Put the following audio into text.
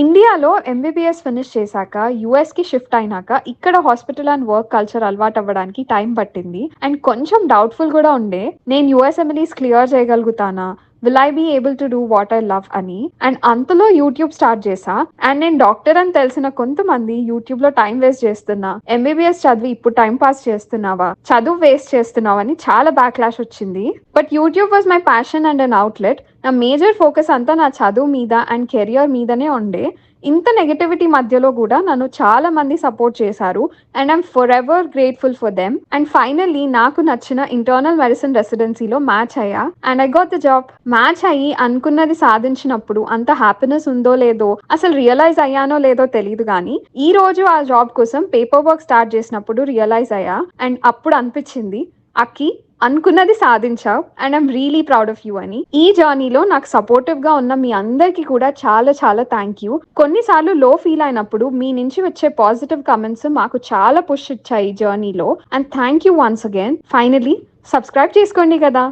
ఇండియాలో MBBS finish చేశాక యుఎస్కి shift అయినాక ఇక్కడ హాస్పిటల్ అండ్ వర్క్ కల్చర్ అలవాటు అవ్వడానికి టైం పట్టింది. అండ్ కొంచెం డౌట్ఫుల్ కూడా ఉండే నేను USMLEs clear చేయగలుగుతానా? Will I be able to do what I love అని. అండ్ అంతలో యూట్యూబ్ స్టార్ట్ చేసా అండ్ నేను డాక్టర్ అని తెలిసిన కొంతమంది యూట్యూబ్లో టైం వేస్ట్ చేస్తున్నా. ఎంబీబీఎస్ చదివి ఇప్పుడు టైం పాస్ చేస్తున్నావా? చదువు వేస్ట్ చేస్తున్నావా అని చాలా బ్యాక్లాష్ వచ్చింది. But YouTube was my passion and an outlet నా మేజర్ ఫోకస్ అంతా నా చదువు మీద అండ్ కెరియర్ మీదనే ఉండే. ఇంత నెగటివిటీ మధ్యలో కూడా నన్ను చాలా మంది సపోర్ట్ చేశారు and I'm forever grateful for them. And finally నాకు నచ్చిన ఇంటర్నల్ మెడిసిన్ రెసిడెన్సీలో మ్యాచ్ అయ్యా. And I got the job. Match అయ్యి అనుకున్నది సాధించినప్పుడు అంత హ్యాపీనెస్ ఉందో లేదో అసలు రియలైజ్ అయ్యానో లేదో తెలియదు కానీ ఈ రోజు ఆ జాబ్ కోసం పేపర్ వర్క్ స్టార్ట్ చేసినప్పుడు రియలైజ్ అయ్యా. అండ్ అప్పుడు అనిపించింది అక్కి అనుకున్నది సాధించావు and I'm really proud of you అని ఈ జర్నీలో నాకు సపోర్టివ్గా ఉన్న మీ అందరికీ కూడా చాలా చాలా థ్యాంక్ యూ కొన్నిసార్లు లో ఫీల్ అయినప్పుడు మీ నుంచి వచ్చే పాజిటివ్ కమెంట్స్ మాకు చాలా పుష్ ఇచ్చాయి ఈ జర్నీలో and thank you once again finally subscribe చేసుకోండి కదా.